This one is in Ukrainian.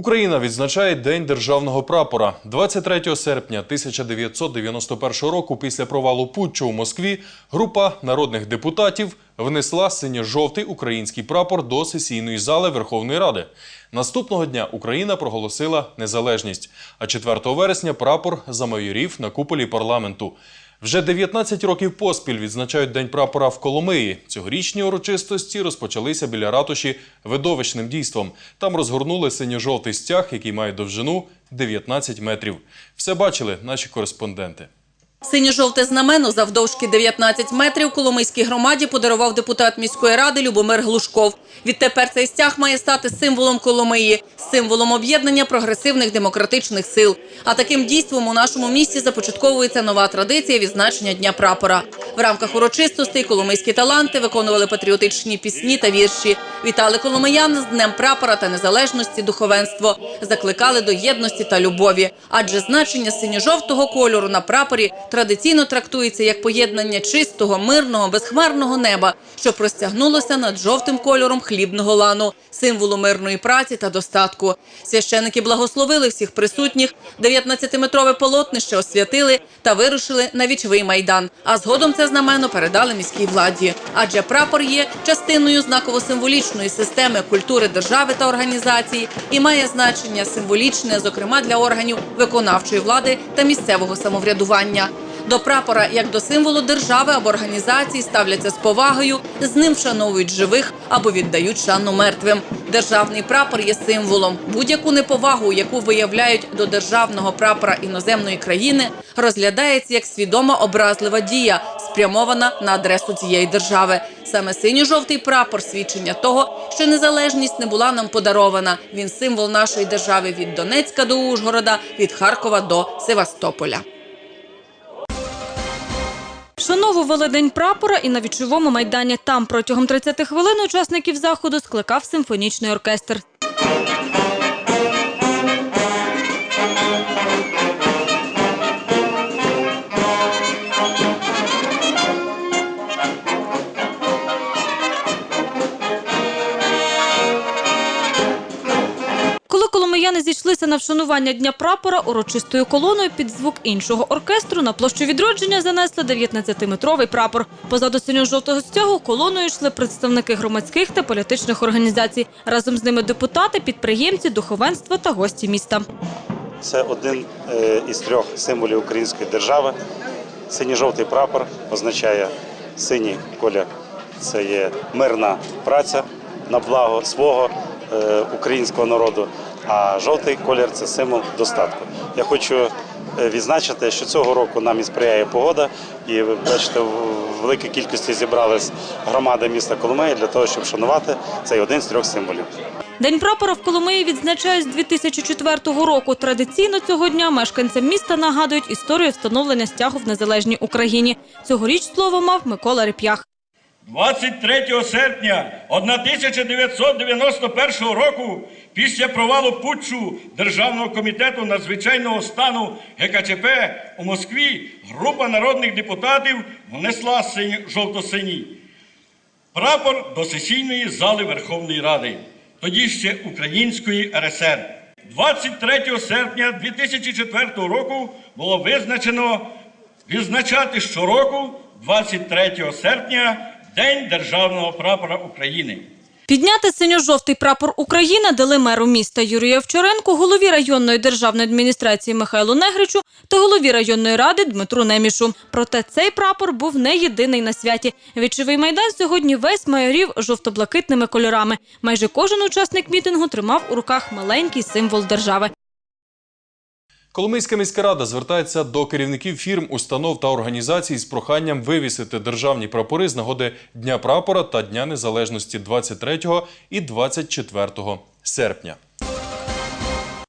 Україна відзначає День державного прапора. 23 серпня 1991 року, після провалу путчу у Москві, група народних депутатів внесла синьо-жовтий український прапор до сесійної зали Верховної Ради. Наступного дня Україна проголосила незалежність, а 4 вересня прапор замайорів на куполі парламенту. Вже 19 років поспіль відзначають День прапора в Коломиї. Цьогорічні урочистості розпочалися біля ратуші видовищним дійством. Там розгорнули синьо-жовтий стяг, який має довжину 19 метрів. Все бачили наші кореспонденти. Синьо-жовте знамено завдовжки 19 метрів Коломийській громаді подарував депутат міської ради Любомир Глушков. Відтепер цей стяг має стати символом Коломиї, символом об'єднання прогресивних демократичних сил. А таким дійством у нашому місті започатковується нова традиція відзначення Дня прапора. В рамках урочистостей коломийські таланти виконували патріотичні пісні та вірші. Вітали коломиян з Днем прапора та незалежності духовенство. Закликали до єдності та любові. Адже значення синьо-жовтого кольору на прапорі традиційно трактується як поєднання чистого, мирного, безхмарного неба, що простягнулося над жовтим кольором хлібного лану, символу мирної праці та достатку. Священики благословили всіх присутніх, 19-метрове полотнище освятили та вирушили на вічовий майдан. А згодом це знамено передали міській владі. Адже прапор є частиною знаково-символічної системи культури держави та організації і має значення символічне, зокрема для органів виконавчої влади та місцевого самоврядування. До прапора, як до символу держави або організації, ставляться з повагою, з ним вшановують живих або віддають шану мертвим. Державний прапор є символом. Будь-яку неповагу, яку виявляють до державного прапора іноземної країни, розглядається як свідома образлива дія, спрямована на адресу цієї держави. Саме синьо-жовтий прапор свідчення того, що незалежність не була нам подарована. Він символ нашої держави від Донецька до Ужгорода, від Харкова до Севастополя. Вшановували День прапора і на вічовому майдані. Там протягом 30 хвилин учасників заходу скликав симфонічний оркестр. Коломияни на вшанування Дня прапора, урочистою колоною під звук іншого оркестру на площу відродження занесли 19-метровий прапор. Позаду синьо-жовтого стягу колоною йшли представники громадських та політичних організацій. Разом з ними депутати, підприємці, духовенство та гості міста. Це один е, із трьох символів української держави. Синьо-жовтий прапор означає синій колір. Це є мирна праця на благо свого українського народу. А жовтий колір це символ достатку. Я хочу е, відзначити, що цього року нам і сприяє погода, і ви бачите, в великій кількості зібрались громади міста Коломиї для того, щоб шанувати цей один з трьох символів. День прапора в Коломиї відзначають з 2004 року. Традиційно цього дня мешканцям міста нагадують історію встановлення стягу в незалежній Україні. Цьогоріч слово мав Микола Реп'ях. 23 серпня 1991 року, після провалу путчу Державного комітету надзвичайного стану ГКЧП у Москві, група народних депутатів внесла жовто-синій прапор до сесійної зали Верховної Ради, тоді ще Української РСР. 23 серпня 2004 року було визначено відзначати щороку 23 серпня День Державного прапора України. Підняти синьо-жовтий прапор України дали меру міста Юрію Овчаренку, голові районної державної адміністрації Михайлу Негричу та голові районної ради Дмитру Немішу. Проте цей прапор був не єдиний на святі. Вічовий майдан сьогодні весь майорів жовто-блакитними кольорами. Майже кожен учасник мітингу тримав у руках маленький символ держави. Коломийська міська рада звертається до керівників фірм, установ та організацій з проханням вивісити державні прапори з нагоди Дня прапора та Дня Незалежності 23 і 24 серпня.